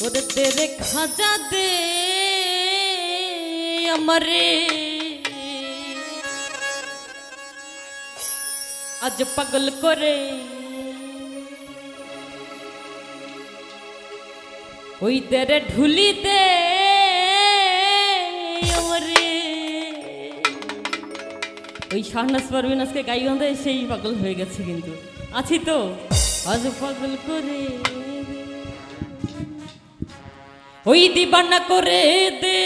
ওরে তেরে খাজা দে আমারে। আজ পাগল করে ওই তেরে ঢুলিতে আমারে। ওই শাহনাজ পারভিন আজকে গাই গন্ধে সেই পাগল হয়ে গেছে কিন্তু। আছি তো, আজ পাগল করে। দে। ওই দিবানা করে দে।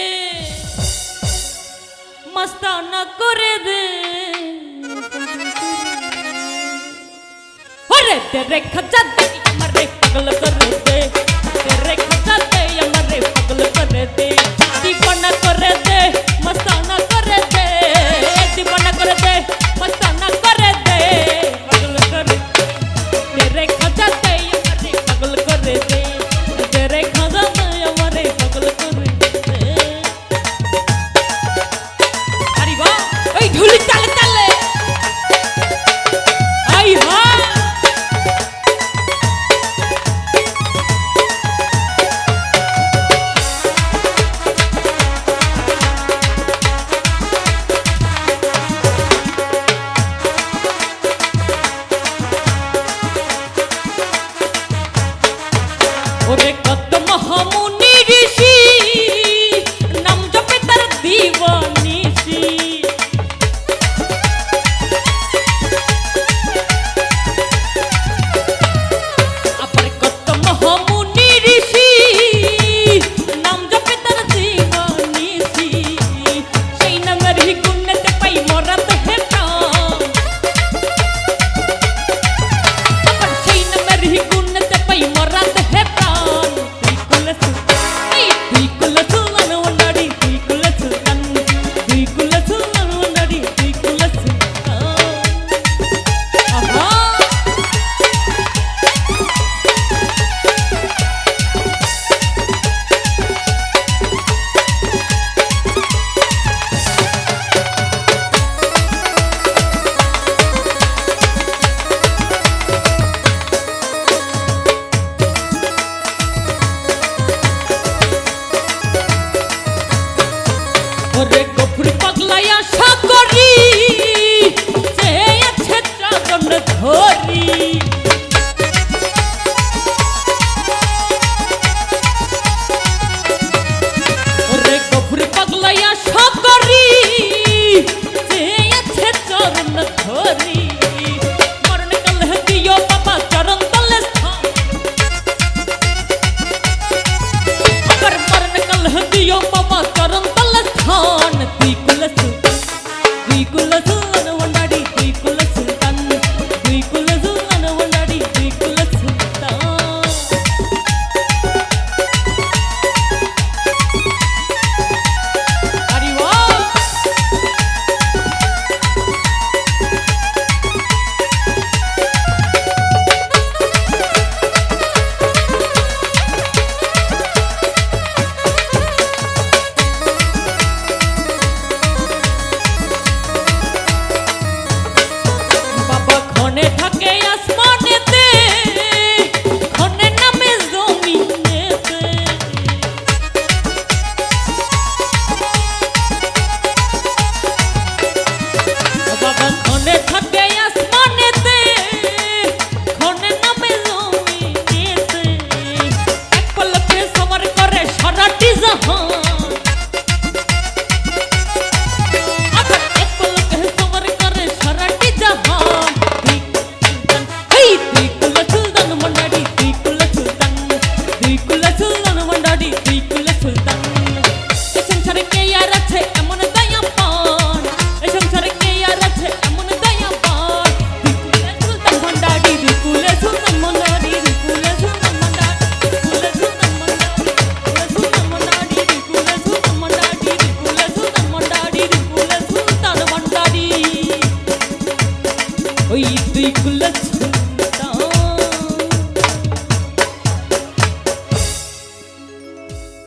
মস্তানা করে দে। ওরে তেরে খজা ওরে কত মহাম হই তুই কুলত